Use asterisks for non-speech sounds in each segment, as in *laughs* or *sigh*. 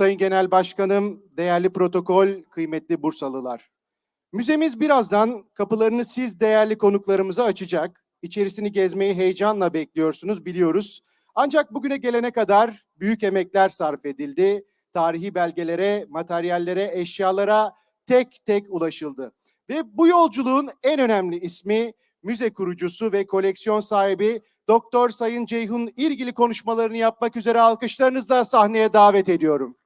Sayın Genel Başkanım, değerli protokol, kıymetli Bursalılar. Müzemiz birazdan kapılarını siz değerli konuklarımıza açacak. İçerisini gezmeyi heyecanla bekliyorsunuz biliyoruz. Ancak bugüne gelene kadar büyük emekler sarf edildi. Tarihi belgelere, materyallere, eşyalara tek tek ulaşıldı. Ve bu yolculuğun en önemli ismi müze kurucusu ve koleksiyon sahibi Doktor Sayın Ceyhun İrgili konuşmalarını yapmak üzere alkışlarınızla sahneye davet ediyorum.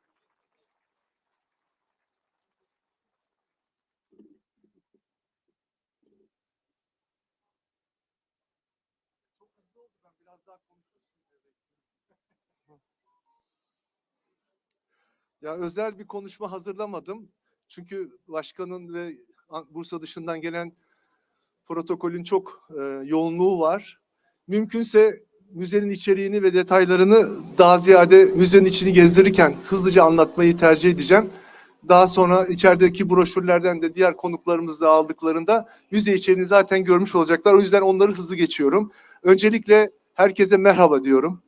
Ya özel bir konuşma hazırlamadım. Çünkü başkanın ve Bursa dışından gelen protokolün çok e, yoğunluğu var. Mümkünse müzenin içeriğini ve detaylarını daha ziyade müzenin içini gezdirirken hızlıca anlatmayı tercih edeceğim. Daha sonra içerideki broşürlerden de diğer konuklarımız da aldıklarında müze içeriğini zaten görmüş olacaklar. O yüzden onları hızlı geçiyorum. Öncelikle herkese merhaba diyorum.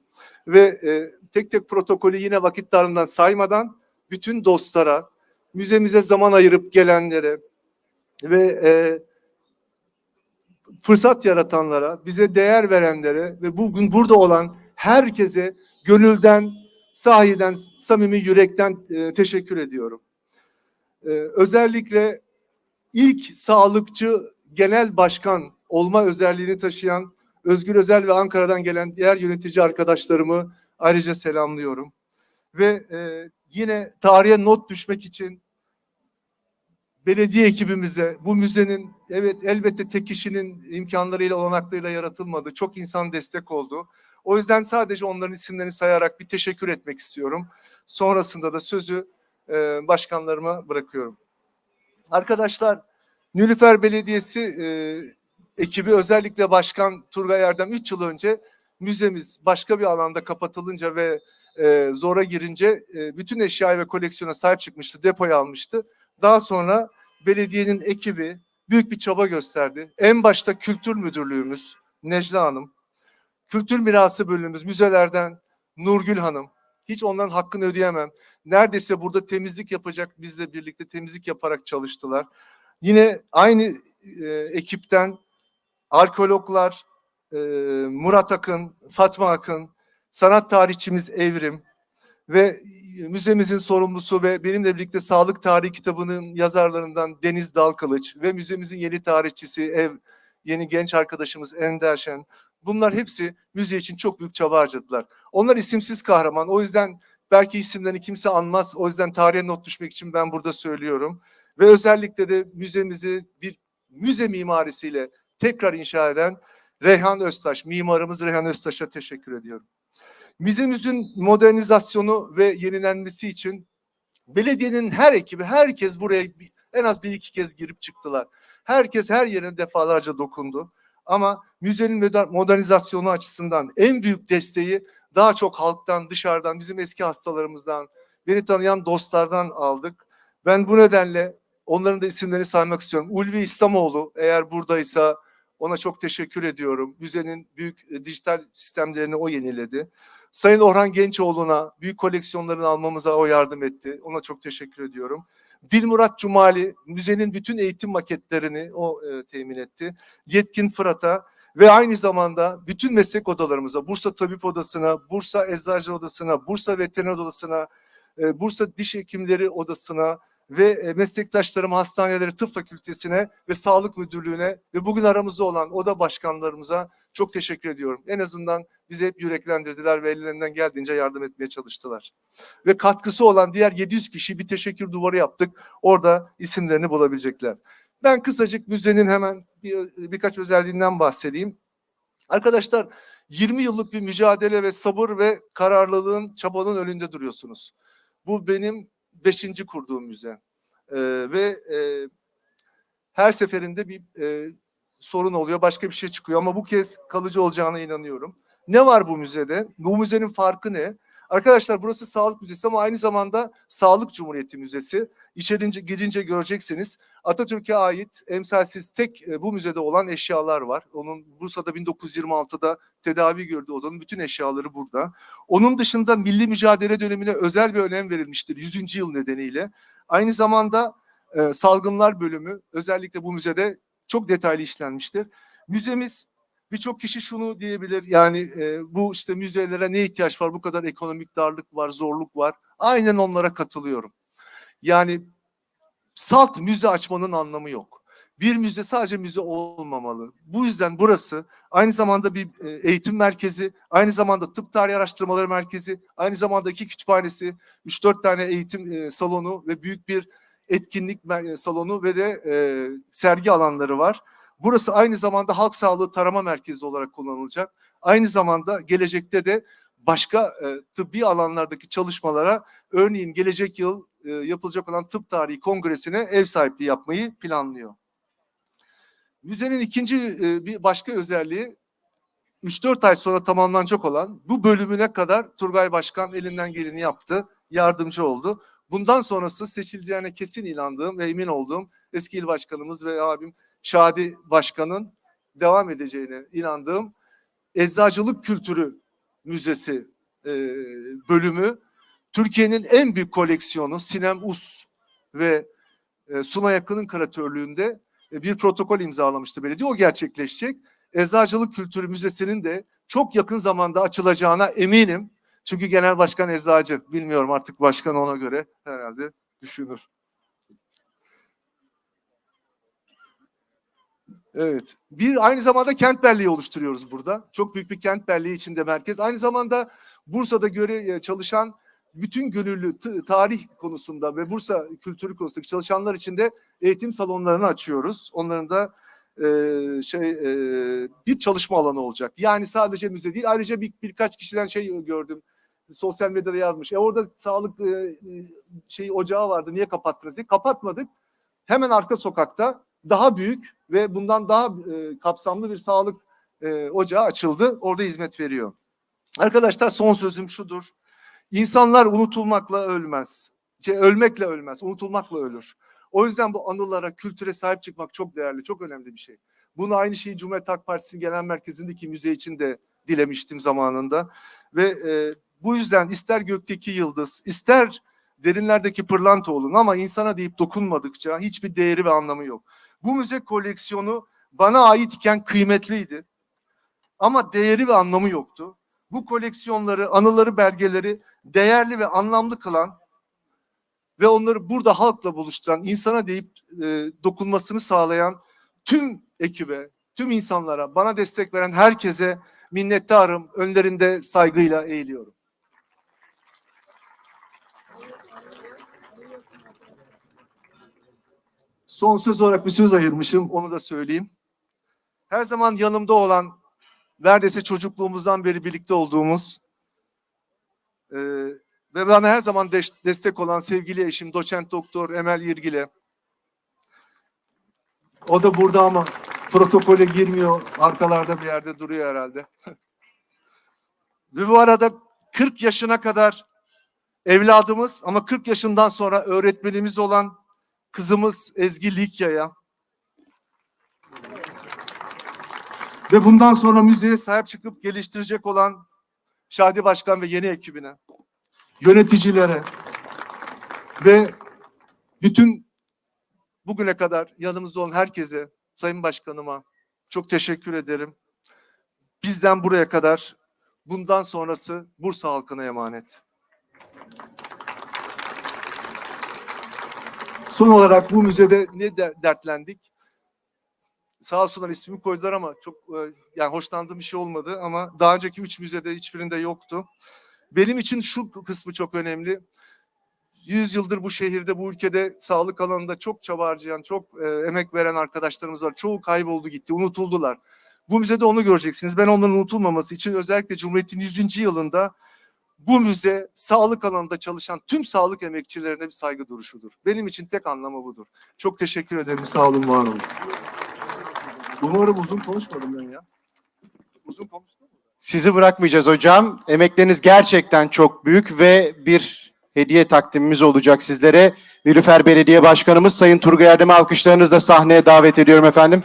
Ve e, tek tek protokolü yine vakit darından saymadan bütün dostlara, müzemize zaman ayırıp gelenlere ve e, fırsat yaratanlara, bize değer verenlere ve bugün burada olan herkese gönülden, sahiden, samimi yürekten e, teşekkür ediyorum. E, özellikle ilk sağlıkçı genel başkan olma özelliğini taşıyan Özgür Özel ve Ankara'dan gelen diğer yönetici arkadaşlarımı ayrıca selamlıyorum. Ve e, yine tarihe not düşmek için belediye ekibimize, bu müzenin evet elbette tek kişinin imkanlarıyla, olanaklarıyla yaratılmadı. Çok insan destek oldu. O yüzden sadece onların isimlerini sayarak bir teşekkür etmek istiyorum. Sonrasında da sözü e, başkanlarıma bırakıyorum. Arkadaşlar, Nülüfer Belediyesi e, ekibi özellikle Başkan Turgay Erdem 3 yıl önce müzemiz başka bir alanda kapatılınca ve e, zora girince e, bütün eşyaya ve koleksiyona sahip çıkmıştı, depoya almıştı. Daha sonra belediyenin ekibi büyük bir çaba gösterdi. En başta kültür müdürlüğümüz Necla Hanım, kültür mirası bölümümüz müzelerden Nurgül Hanım. Hiç onların hakkını ödeyemem. Neredeyse burada temizlik yapacak bizle birlikte temizlik yaparak çalıştılar. Yine aynı e, ekipten arkeologlar e, Murat Akın, Fatma Akın, sanat tarihçimiz Evrim ve müzemizin sorumlusu ve benimle birlikte Sağlık Tarihi kitabının yazarlarından Deniz Dalkılıç ve müzemizin yeni tarihçisi ev yeni genç arkadaşımız Ender Şen. Bunlar hepsi müze için çok büyük çaba harcadılar. Onlar isimsiz kahraman. O yüzden belki isimlerini kimse anmaz. O yüzden tarihe not düşmek için ben burada söylüyorum. Ve özellikle de müzemizi bir müze mimarisiyle tekrar inşa eden Reyhan Öztaş, mimarımız Reyhan Öztaş'a teşekkür ediyorum. Müzemizin modernizasyonu ve yenilenmesi için belediyenin her ekibi, herkes buraya en az bir iki kez girip çıktılar. Herkes her yerine defalarca dokundu. Ama müzenin modernizasyonu açısından en büyük desteği daha çok halktan, dışarıdan, bizim eski hastalarımızdan, beni tanıyan dostlardan aldık. Ben bu nedenle onların da isimlerini saymak istiyorum. Ulvi İslamoğlu eğer buradaysa ona çok teşekkür ediyorum. Müzenin büyük e, dijital sistemlerini o yeniledi. Sayın Orhan Gençoğlu'na büyük koleksiyonlarını almamıza o yardım etti. Ona çok teşekkür ediyorum. Dilmurat Cumali müzenin bütün eğitim maketlerini o e, temin etti. Yetkin Fırat'a ve aynı zamanda bütün meslek odalarımıza, Bursa Tabip Odası'na, Bursa Eczacı Odası'na, Bursa Veteriner Odası'na, e, Bursa Diş Hekimleri Odası'na ve e, meslektaşlarım hastaneleri, tıp fakültesine ve sağlık müdürlüğüne ve bugün aramızda olan oda başkanlarımıza çok teşekkür ediyorum. En azından bizi hep yüreklendirdiler ve ellerinden geldiğince yardım etmeye çalıştılar. Ve katkısı olan diğer 700 kişi bir teşekkür duvarı yaptık. Orada isimlerini bulabilecekler. Ben kısacık müzenin hemen bir, birkaç özelliğinden bahsedeyim. Arkadaşlar 20 yıllık bir mücadele ve sabır ve kararlılığın, çabanın önünde duruyorsunuz. Bu benim beşinci kurduğum müze. Ee, ve e, her seferinde bir e, sorun oluyor, başka bir şey çıkıyor ama bu kez kalıcı olacağına inanıyorum. Ne var bu müzede? Bu müzenin farkı ne? Arkadaşlar burası Sağlık Müzesi ama aynı zamanda Sağlık Cumhuriyeti Müzesi. İçerince girince göreceksiniz. Atatürk'e ait emsalsiz tek e, bu müzede olan eşyalar var. Onun Bursa'da 1926'da tedavi gördüğü odanın bütün eşyaları burada. Onun dışında milli mücadele dönemine özel bir önem verilmiştir 100. yıl nedeniyle. Aynı zamanda e, salgınlar bölümü özellikle bu müzede çok detaylı işlenmiştir. Müzemiz birçok kişi şunu diyebilir yani e, bu işte müzelere ne ihtiyaç var bu kadar ekonomik darlık var zorluk var. Aynen onlara katılıyorum. Yani salt müze açmanın anlamı yok. Bir müze sadece müze olmamalı. Bu yüzden burası aynı zamanda bir e, eğitim merkezi, aynı zamanda tıp tarihi araştırmaları merkezi, aynı zamanda iki kütüphanesi, 3-4 tane eğitim e, salonu ve büyük bir etkinlik e, salonu ve de sergi alanları var. Burası aynı zamanda halk sağlığı tarama merkezi olarak kullanılacak. Aynı zamanda gelecekte de başka tıbbi alanlardaki çalışmalara örneğin gelecek yıl e, yapılacak olan tıp tarihi kongresine ev sahipliği yapmayı planlıyor. Müzenin ikinci e, bir başka özelliği 3-4 ay sonra tamamlanacak olan bu bölümüne kadar Turgay Başkan elinden geleni yaptı, yardımcı oldu. Bundan sonrası seçileceğine kesin inandığım ve emin olduğum eski il başkanımız ve abim Şadi Başkan'ın devam edeceğine inandığım Eczacılık Kültürü Müzesi e, bölümü Türkiye'nin en büyük koleksiyonu Sinem Us ve e, Suna Yakın'ın küratörlüğünde e, bir protokol imzalamıştı belediye. O gerçekleşecek. Eczacılık Kültürü Müzesi'nin de çok yakın zamanda açılacağına eminim. Çünkü genel başkan eczacı. Bilmiyorum artık başkan ona göre herhalde düşünür. Evet. Bir aynı zamanda kent belleği oluşturuyoruz burada. Çok büyük bir kent belleği içinde merkez. Aynı zamanda Bursa'da göre çalışan bütün gönüllü tarih konusunda ve Bursa kültürü konusundaki çalışanlar için de eğitim salonlarını açıyoruz. Onların da e, şey e, bir çalışma alanı olacak. Yani sadece müze değil. Ayrıca bir, birkaç kişiden şey gördüm. Sosyal medyada yazmış. E orada sağlık e, şey ocağı vardı. Niye kapattınız diye. Kapatmadık. Hemen arka sokakta daha büyük ve bundan daha e, kapsamlı bir sağlık e, ocağı açıldı. Orada hizmet veriyor. Arkadaşlar son sözüm şudur. İnsanlar unutulmakla ölmez. Şey, ölmekle ölmez, unutulmakla ölür. O yüzden bu anılara, kültüre sahip çıkmak çok değerli, çok önemli bir şey. Bunu aynı şeyi Cumhuriyet Halk Partisi Genel Merkezi'ndeki müze için de dilemiştim zamanında. Ve e, bu yüzden ister gökteki yıldız, ister derinlerdeki pırlanta olun ama insana deyip dokunmadıkça hiçbir değeri ve anlamı yok. Bu müze koleksiyonu bana ait iken kıymetliydi. Ama değeri ve anlamı yoktu. Bu koleksiyonları, anıları, belgeleri değerli ve anlamlı kılan ve onları burada halkla buluşturan, insana deyip e, dokunmasını sağlayan tüm ekibe, tüm insanlara, bana destek veren herkese minnettarım. Önlerinde saygıyla eğiliyorum. Son söz olarak bir söz ayırmışım, onu da söyleyeyim. Her zaman yanımda olan, neredeyse çocukluğumuzdan beri birlikte olduğumuz e, ve bana her zaman deş- destek olan sevgili eşim doçent doktor Emel Yirgil'e. O da burada ama protokole girmiyor. Arkalarda bir yerde duruyor herhalde. *laughs* ve bu arada 40 yaşına kadar evladımız ama 40 yaşından sonra öğretmenimiz olan kızımız Ezgi Likya'ya ve bundan sonra müziğe sahip çıkıp geliştirecek olan Şadi Başkan ve yeni ekibine, yöneticilere ve bütün bugüne kadar yanımızda olan herkese, Sayın Başkanıma çok teşekkür ederim. Bizden buraya kadar, bundan sonrası Bursa halkına emanet. Son olarak bu müzede ne de- dertlendik? Sağ olsunlar ismimi koydular ama çok e, yani hoşlandığım bir şey olmadı ama daha önceki üç müzede hiçbirinde yoktu. Benim için şu kısmı çok önemli. 100 yıldır bu şehirde, bu ülkede sağlık alanında çok çaba harcayan, çok e, emek veren arkadaşlarımız var. Çoğu kayboldu gitti, unutuldular. Bu müzede onu göreceksiniz. Ben onların unutulmaması için özellikle Cumhuriyet'in 100. yılında bu müze sağlık alanında çalışan tüm sağlık emekçilerine bir saygı duruşudur. Benim için tek anlamı budur. Çok teşekkür ederim. Sağ olun, var olun. Umarım uzun konuşmadım ben ya. Uzun konuştum? Sizi bırakmayacağız hocam. Emekleriniz gerçekten çok büyük ve bir hediye takdimimiz olacak sizlere. Nilüfer Belediye Başkanımız Sayın Turgay Erdem'i alkışlarınızla sahneye davet ediyorum efendim.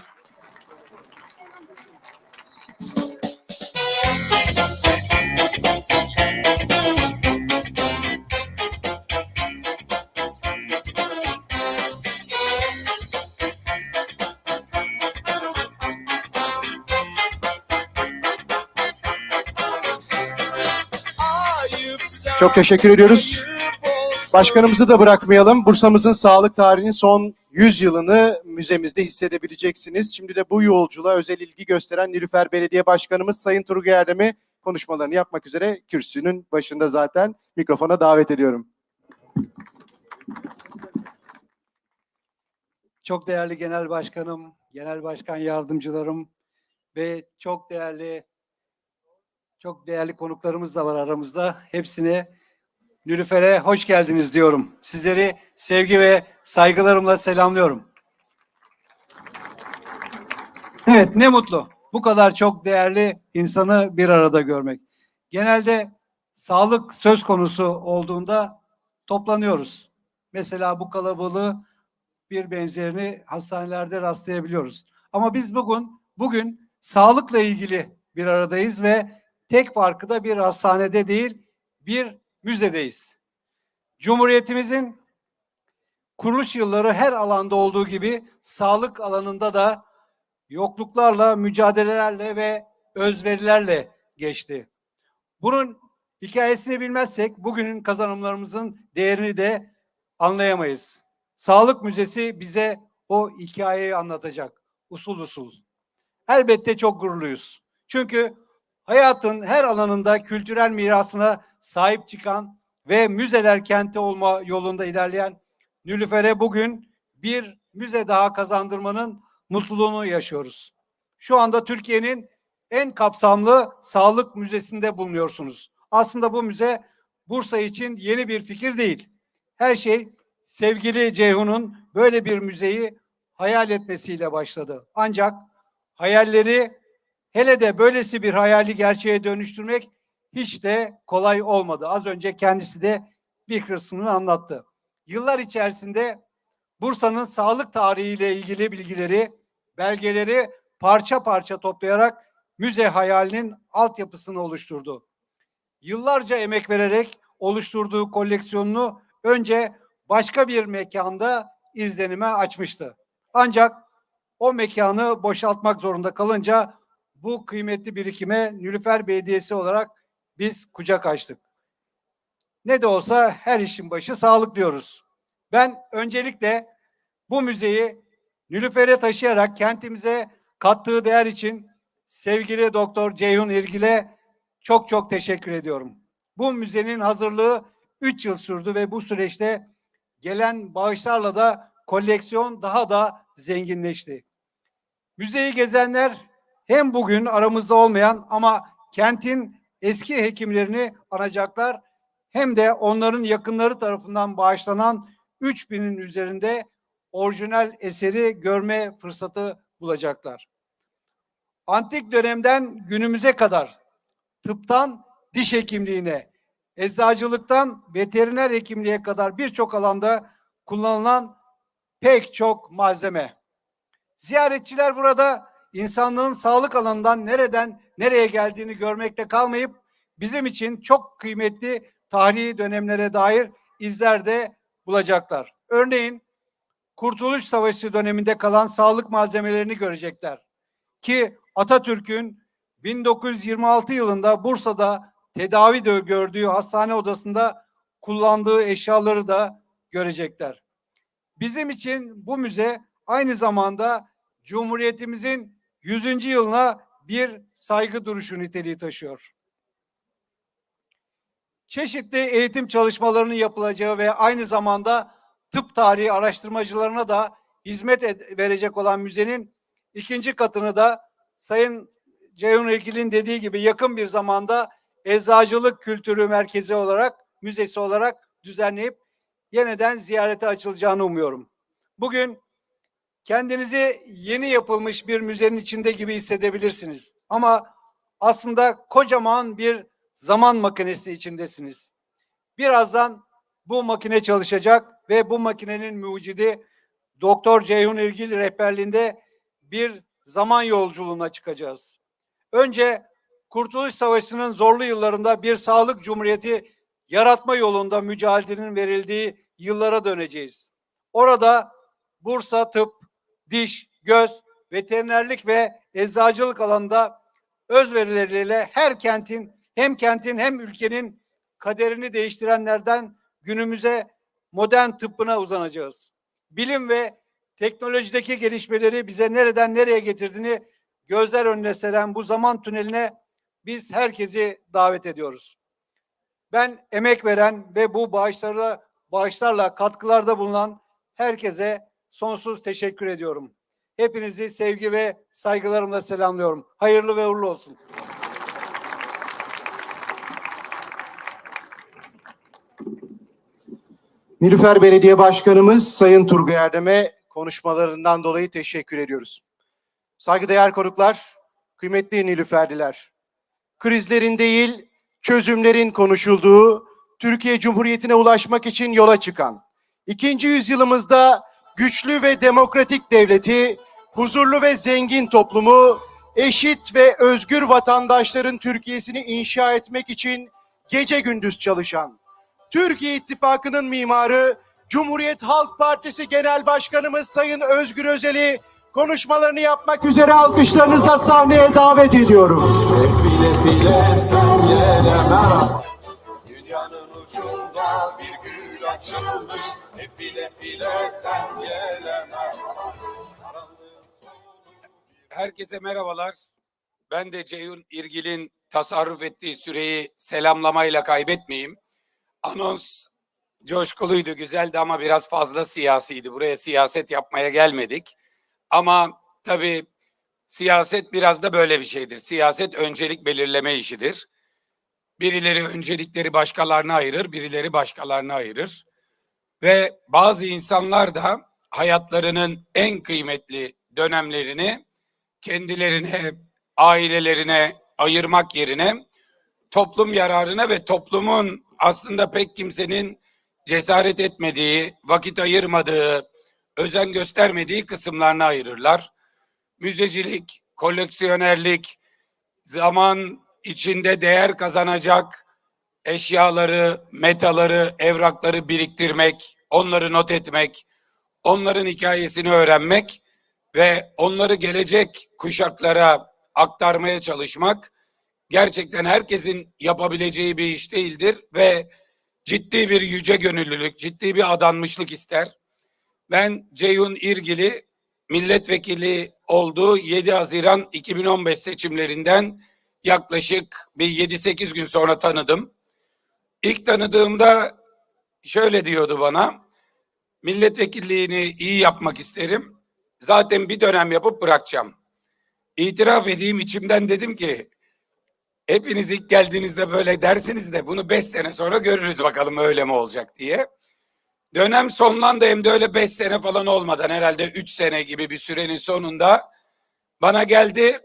Çok teşekkür ediyoruz. Başkanımızı da bırakmayalım. Bursa'mızın sağlık tarihinin son 100 yılını müzemizde hissedebileceksiniz. Şimdi de bu yolculuğa özel ilgi gösteren Nilüfer Belediye Başkanımız Sayın Turgay Erdem'i konuşmalarını yapmak üzere kürsünün başında zaten mikrofona davet ediyorum. Çok değerli genel başkanım, genel başkan yardımcılarım ve çok değerli çok değerli konuklarımız da var aramızda. Hepsine Nülüfer'e hoş geldiniz diyorum. Sizleri sevgi ve saygılarımla selamlıyorum. Evet ne mutlu. Bu kadar çok değerli insanı bir arada görmek. Genelde sağlık söz konusu olduğunda toplanıyoruz. Mesela bu kalabalığı bir benzerini hastanelerde rastlayabiliyoruz. Ama biz bugün bugün sağlıkla ilgili bir aradayız ve tek farkı da bir hastanede değil, bir müzedeyiz. Cumhuriyetimizin kuruluş yılları her alanda olduğu gibi sağlık alanında da yokluklarla, mücadelelerle ve özverilerle geçti. Bunun hikayesini bilmezsek bugünün kazanımlarımızın değerini de anlayamayız. Sağlık Müzesi bize o hikayeyi anlatacak usul usul. Elbette çok gururluyuz. Çünkü hayatın her alanında kültürel mirasına sahip çıkan ve müzeler kenti olma yolunda ilerleyen Nülüfer'e bugün bir müze daha kazandırmanın mutluluğunu yaşıyoruz. Şu anda Türkiye'nin en kapsamlı sağlık müzesinde bulunuyorsunuz. Aslında bu müze Bursa için yeni bir fikir değil. Her şey sevgili Ceyhun'un böyle bir müzeyi hayal etmesiyle başladı. Ancak hayalleri hele de böylesi bir hayali gerçeğe dönüştürmek hiç de kolay olmadı. Az önce kendisi de bir kısmını anlattı. Yıllar içerisinde Bursa'nın sağlık tarihiyle ilgili bilgileri, belgeleri parça parça toplayarak müze hayalinin altyapısını oluşturdu. Yıllarca emek vererek oluşturduğu koleksiyonunu önce başka bir mekanda izlenime açmıştı. Ancak o mekanı boşaltmak zorunda kalınca bu kıymetli birikime Nülüfer Belediyesi olarak biz kucak açtık. Ne de olsa her işin başı sağlık diyoruz. Ben öncelikle bu müzeyi Nülüfer'e taşıyarak kentimize kattığı değer için sevgili Doktor Ceyhun İrgil'e çok çok teşekkür ediyorum. Bu müzenin hazırlığı 3 yıl sürdü ve bu süreçte gelen bağışlarla da koleksiyon daha da zenginleşti. Müzeyi gezenler hem bugün aramızda olmayan ama kentin eski hekimlerini anacaklar hem de onların yakınları tarafından bağışlanan 3000'in üzerinde orijinal eseri görme fırsatı bulacaklar. Antik dönemden günümüze kadar tıptan diş hekimliğine, eczacılıktan veteriner hekimliğe kadar birçok alanda kullanılan pek çok malzeme. Ziyaretçiler burada insanlığın sağlık alanından nereden nereye geldiğini görmekte kalmayıp bizim için çok kıymetli tarihi dönemlere dair izler de bulacaklar. Örneğin Kurtuluş Savaşı döneminde kalan sağlık malzemelerini görecekler. Ki Atatürk'ün 1926 yılında Bursa'da tedavi de gördüğü hastane odasında kullandığı eşyaları da görecekler. Bizim için bu müze aynı zamanda Cumhuriyetimizin 100. yılına bir saygı duruşu niteliği taşıyor. Çeşitli eğitim çalışmalarının yapılacağı ve aynı zamanda tıp tarihi araştırmacılarına da hizmet verecek olan müzenin ikinci katını da Sayın Ceyhun Ergil'in dediği gibi yakın bir zamanda eczacılık kültürü merkezi olarak, müzesi olarak düzenleyip yeniden ziyarete açılacağını umuyorum. Bugün kendinizi yeni yapılmış bir müzenin içinde gibi hissedebilirsiniz. Ama aslında kocaman bir zaman makinesi içindesiniz. Birazdan bu makine çalışacak ve bu makinenin mucidi Doktor Ceyhun İlgil rehberliğinde bir zaman yolculuğuna çıkacağız. Önce Kurtuluş Savaşı'nın zorlu yıllarında bir sağlık cumhuriyeti yaratma yolunda mücadelenin verildiği yıllara döneceğiz. Orada Bursa tıp, diş, göz, veterinerlik ve eczacılık alanında özverileriyle her kentin hem kentin hem ülkenin kaderini değiştirenlerden günümüze modern tıbbına uzanacağız. Bilim ve teknolojideki gelişmeleri bize nereden nereye getirdiğini gözler önüne seren bu zaman tüneline biz herkesi davet ediyoruz. Ben emek veren ve bu bağışlarla, bağışlarla katkılarda bulunan herkese sonsuz teşekkür ediyorum. Hepinizi sevgi ve saygılarımla selamlıyorum. Hayırlı ve uğurlu olsun. Nilüfer Belediye Başkanımız Sayın Turgay Erdem'e konuşmalarından dolayı teşekkür ediyoruz. Saygıdeğer konuklar, kıymetli Nilüferliler, krizlerin değil, çözümlerin konuşulduğu, Türkiye Cumhuriyeti'ne ulaşmak için yola çıkan, ikinci yüzyılımızda güçlü ve demokratik devleti, huzurlu ve zengin toplumu, eşit ve özgür vatandaşların Türkiye'sini inşa etmek için gece gündüz çalışan, Türkiye İttifakı'nın mimarı Cumhuriyet Halk Partisi Genel Başkanımız Sayın Özgür Özel'i konuşmalarını yapmak üzere alkışlarınızla sahneye davet ediyorum. File file yele merhaba Dünyanın ucunda bir gül açılmış Hep file file sen sonu Herkese merhabalar. Ben de Ceyhun İrgil'in tasarruf ettiği süreyi selamlamayla kaybetmeyeyim. Anons coşkuluydu, güzeldi ama biraz fazla siyasiydi. Buraya siyaset yapmaya gelmedik. Ama tabii siyaset biraz da böyle bir şeydir. Siyaset öncelik belirleme işidir. Birileri öncelikleri başkalarına ayırır, birileri başkalarına ayırır. Ve bazı insanlar da hayatlarının en kıymetli dönemlerini kendilerine, ailelerine ayırmak yerine toplum yararına ve toplumun aslında pek kimsenin cesaret etmediği, vakit ayırmadığı, özen göstermediği kısımlarına ayırırlar. Müzecilik, koleksiyonerlik, zaman içinde değer kazanacak eşyaları, metaları, evrakları biriktirmek, onları not etmek, onların hikayesini öğrenmek ve onları gelecek kuşaklara aktarmaya çalışmak gerçekten herkesin yapabileceği bir iş değildir ve ciddi bir yüce gönüllülük, ciddi bir adanmışlık ister. Ben Ceyhun İrgil'i milletvekili olduğu 7 Haziran 2015 seçimlerinden yaklaşık bir 7-8 gün sonra tanıdım. İlk tanıdığımda şöyle diyordu bana, milletvekilliğini iyi yapmak isterim. Zaten bir dönem yapıp bırakacağım. İtiraf edeyim içimden dedim ki hepiniz ilk geldiğinizde böyle dersiniz de bunu beş sene sonra görürüz bakalım öyle mi olacak diye. Dönem sonlandı hem de öyle beş sene falan olmadan herhalde üç sene gibi bir sürenin sonunda bana geldi.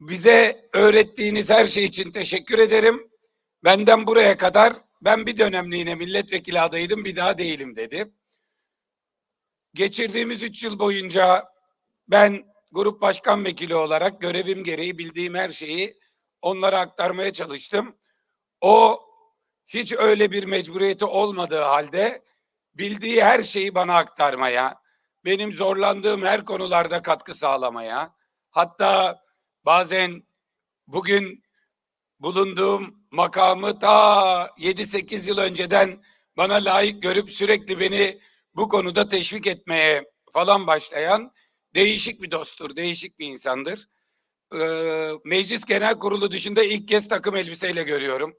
Bize öğrettiğiniz her şey için teşekkür ederim. Benden buraya kadar ben bir dönemliğine milletvekili adaydım bir daha değilim dedi. Geçirdiğimiz üç yıl boyunca ben grup başkan vekili olarak görevim gereği bildiğim her şeyi onlara aktarmaya çalıştım. O hiç öyle bir mecburiyeti olmadığı halde bildiği her şeyi bana aktarmaya, benim zorlandığım her konularda katkı sağlamaya, hatta bazen bugün bulunduğum makamı ta 7-8 yıl önceden bana layık görüp sürekli beni bu konuda teşvik etmeye falan başlayan değişik bir dosttur, değişik bir insandır. Ee, Meclis Genel Kurulu dışında ilk kez takım elbiseyle görüyorum.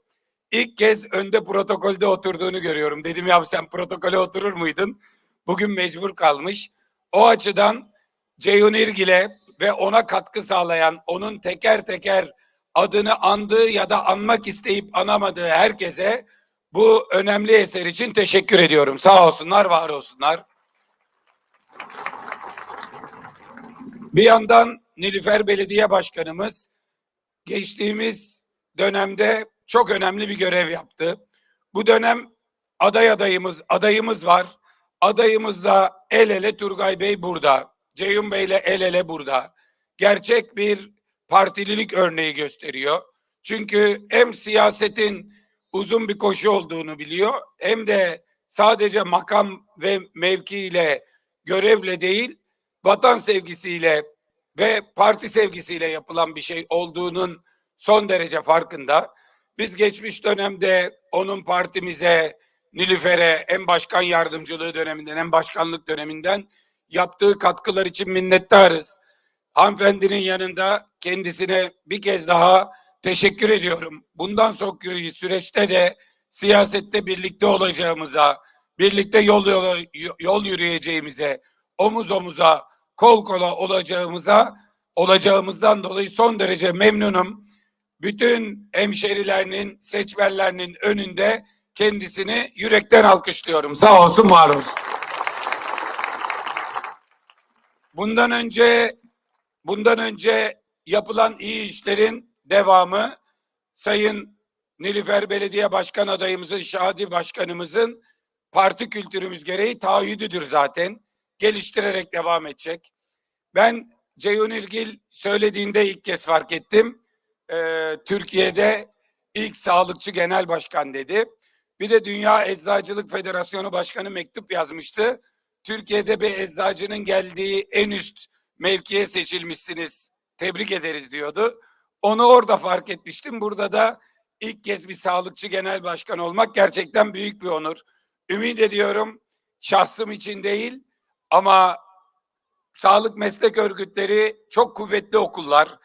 İlk kez önde protokolde oturduğunu görüyorum. Dedim ya sen protokole oturur muydun? Bugün mecbur kalmış. O açıdan Ceyhun İrgil'e ve ona katkı sağlayan, onun teker teker adını andığı ya da anmak isteyip anamadığı herkese bu önemli eser için teşekkür ediyorum. Sağ olsunlar, var olsunlar. Bir yandan Nilüfer Belediye Başkanımız geçtiğimiz dönemde çok önemli bir görev yaptı. Bu dönem aday adayımız adayımız var. Adayımızla el ele Turgay Bey burada. Ceyhun Bey ile el ele burada. Gerçek bir partililik örneği gösteriyor. Çünkü hem siyasetin uzun bir koşu olduğunu biliyor hem de sadece makam ve mevkiyle görevle değil vatan sevgisiyle ve parti sevgisiyle yapılan bir şey olduğunun son derece farkında. Biz geçmiş dönemde onun partimize, Nilüfer'e hem başkan yardımcılığı döneminden hem başkanlık döneminden yaptığı katkılar için minnettarız. Hanımefendinin yanında kendisine bir kez daha teşekkür ediyorum. Bundan sonraki süreçte de siyasette birlikte olacağımıza, birlikte yol yola, yol yürüyeceğimize, omuz omuza, kol kola olacağımıza, olacağımızdan dolayı son derece memnunum. Bütün hemşerilerinin, seçmenlerinin önünde kendisini yürekten alkışlıyorum. Sağ olsun, var olsun. Bundan önce bundan önce yapılan iyi işlerin devamı Sayın Nilüfer Belediye Başkan adayımızın, Şadi Başkanımızın parti kültürümüz gereği taahhüdüdür zaten. Geliştirerek devam edecek. Ben Ceyhun İlgil söylediğinde ilk kez fark ettim. Ee, Türkiye'de ilk sağlıkçı genel başkan dedi. Bir de Dünya Eczacılık Federasyonu Başkanı mektup yazmıştı. Türkiye'de bir eczacının geldiği en üst mevkiye seçilmişsiniz. Tebrik ederiz diyordu. Onu orada fark etmiştim. Burada da ilk kez bir sağlıkçı genel başkan olmak gerçekten büyük bir onur. Ümit ediyorum şahsım için değil ama sağlık meslek örgütleri çok kuvvetli okullar.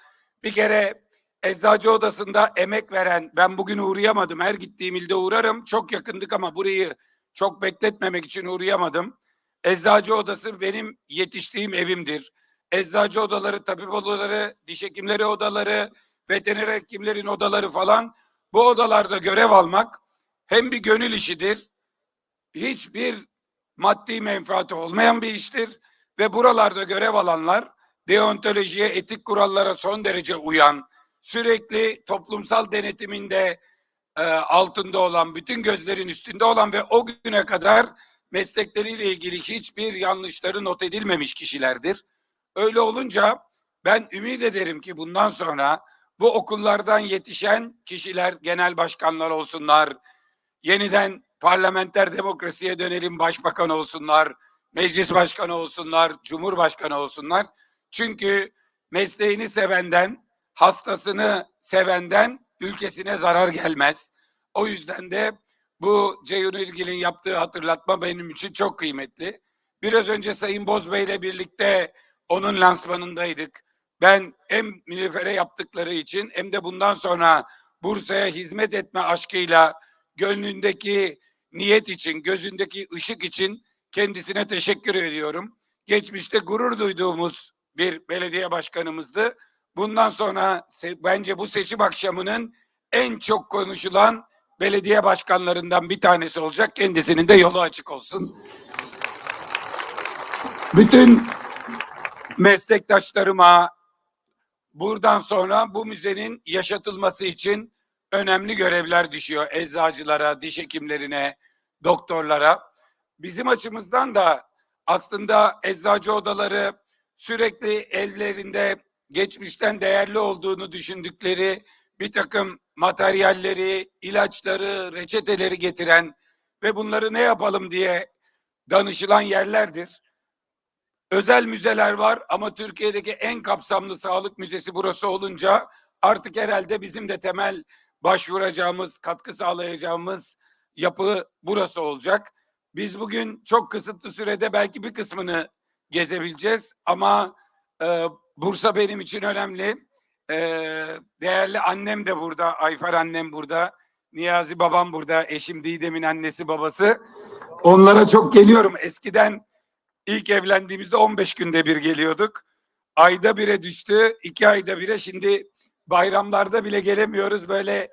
Bir kere Eczacı Odası'nda emek veren, ben bugün uğrayamadım. Her gittiğim ilde uğrarım. Çok yakındık ama burayı çok bekletmemek için uğrayamadım. Eczacı Odası benim yetiştiğim evimdir. Eczacı odaları, tabip odaları, diş hekimleri odaları, veteriner hekimlerin odaları falan bu odalarda görev almak hem bir gönül işidir, hiçbir maddi menfaati olmayan bir iştir ve buralarda görev alanlar deontolojiye, etik kurallara son derece uyan, sürekli toplumsal denetiminde e, altında olan, bütün gözlerin üstünde olan ve o güne kadar meslekleriyle ilgili hiçbir yanlışları not edilmemiş kişilerdir. Öyle olunca ben ümit ederim ki bundan sonra bu okullardan yetişen kişiler genel başkanlar olsunlar, yeniden parlamenter demokrasiye dönelim başbakan olsunlar, meclis başkanı olsunlar, cumhurbaşkanı olsunlar. Çünkü mesleğini sevenden, hastasını sevenden ülkesine zarar gelmez. O yüzden de bu Ceyhun İlgil'in yaptığı hatırlatma benim için çok kıymetli. Biraz önce Sayın Bozbey ile birlikte onun lansmanındaydık. Ben hem Nilüfer'e yaptıkları için hem de bundan sonra Bursa'ya hizmet etme aşkıyla gönlündeki niyet için, gözündeki ışık için kendisine teşekkür ediyorum. Geçmişte gurur duyduğumuz bir belediye başkanımızdı. Bundan sonra bence bu seçim akşamının en çok konuşulan belediye başkanlarından bir tanesi olacak. Kendisinin de yolu açık olsun. Bütün meslektaşlarıma buradan sonra bu müzenin yaşatılması için önemli görevler düşüyor. Eczacılara, diş hekimlerine, doktorlara. Bizim açımızdan da aslında eczacı odaları sürekli ellerinde geçmişten değerli olduğunu düşündükleri bir takım materyalleri, ilaçları, reçeteleri getiren ve bunları ne yapalım diye danışılan yerlerdir. Özel müzeler var ama Türkiye'deki en kapsamlı sağlık müzesi burası olunca artık herhalde bizim de temel başvuracağımız, katkı sağlayacağımız yapı burası olacak. Biz bugün çok kısıtlı sürede belki bir kısmını gezebileceğiz ama e, Bursa benim için önemli. E, değerli annem de burada, Ayfer annem burada, Niyazi babam burada, eşim Didem'in annesi babası. Onlara çok geliyorum. Eskiden ilk evlendiğimizde 15 günde bir geliyorduk. Ayda bire düştü, iki ayda bire. Şimdi bayramlarda bile gelemiyoruz. Böyle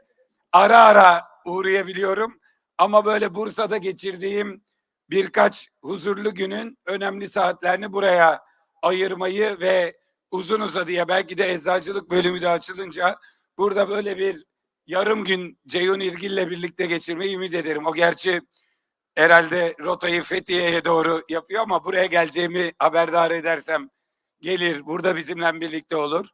ara ara uğrayabiliyorum. Ama böyle Bursa'da geçirdiğim birkaç huzurlu günün önemli saatlerini buraya ayırmayı ve uzun uzadıya belki de eczacılık bölümü de açılınca burada böyle bir yarım gün Ceyhun İrgil'le birlikte geçirmeyi ümit ederim. O gerçi herhalde rotayı Fethiye'ye doğru yapıyor ama buraya geleceğimi haberdar edersem gelir burada bizimle birlikte olur.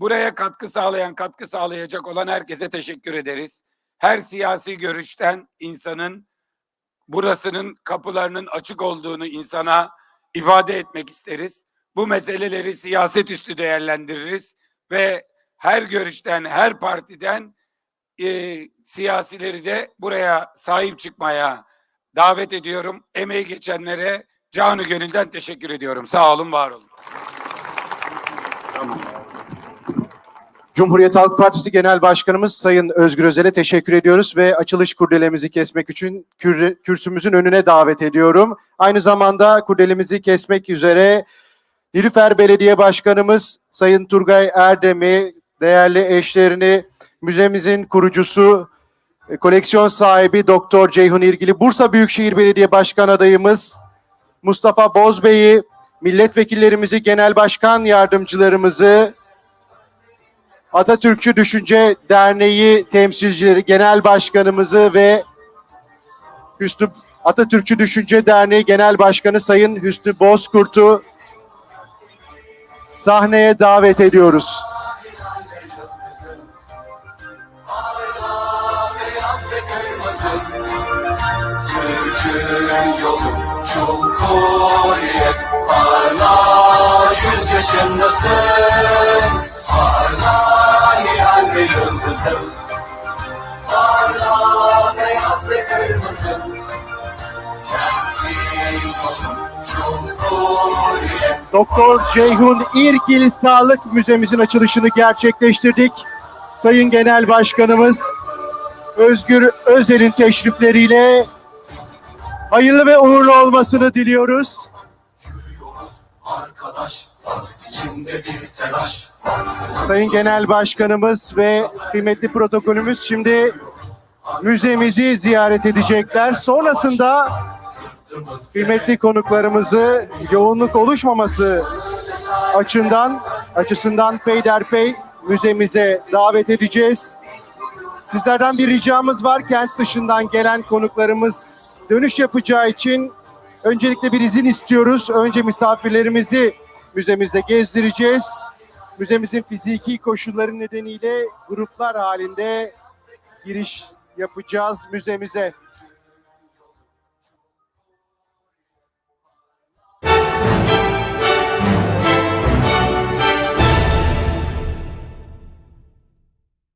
Buraya katkı sağlayan, katkı sağlayacak olan herkese teşekkür ederiz. Her siyasi görüşten insanın burasının kapılarının açık olduğunu insana ifade etmek isteriz. Bu meseleleri siyaset üstü değerlendiririz ve her görüşten, her partiden e, siyasileri de buraya sahip çıkmaya davet ediyorum. Emeği geçenlere canı gönülden teşekkür ediyorum. Sağ olun, var olun. Cumhuriyet Halk Partisi Genel Başkanımız Sayın Özgür Özel'e teşekkür ediyoruz ve açılış kurdelemizi kesmek için kür- kürsümüzün önüne davet ediyorum. Aynı zamanda kurdelemizi kesmek üzere Nilüfer Belediye Başkanımız Sayın Turgay Erdem'i, değerli eşlerini, müzemizin kurucusu, e, koleksiyon sahibi Doktor Ceyhun İrgili, Bursa Büyükşehir Belediye Başkan adayımız Mustafa Bozbey'i, milletvekillerimizi, genel başkan yardımcılarımızı, Atatürkçü Düşünce Derneği temsilcileri, genel başkanımızı ve Hüsnü Atatürkçü Düşünce Derneği Genel Başkanı Sayın Hüsnü Bozkurt'u sahneye davet ediyoruz. Türk'ün yolu Cumhuriyet Parla yüz yaşındasın Parla hilal ve yıldızım Parla beyaz ve kırmızı Doktor Ceyhun İrgil Sağlık Müzemizin açılışını gerçekleştirdik. Sayın Genel Başkanımız Özgür Özel'in teşrifleriyle hayırlı ve uğurlu olmasını diliyoruz. Sayın Genel Başkanımız ve kıymetli protokolümüz şimdi müzemizi ziyaret edecekler. Sonrasında kıymetli konuklarımızı yoğunluk oluşmaması açısından açısından peyderpey müzemize davet edeceğiz. Sizlerden bir ricamız var. Kent dışından gelen konuklarımız dönüş yapacağı için öncelikle bir izin istiyoruz. Önce misafirlerimizi müzemizde gezdireceğiz. Müzemizin fiziki koşulları nedeniyle gruplar halinde giriş yapacağız müzemize.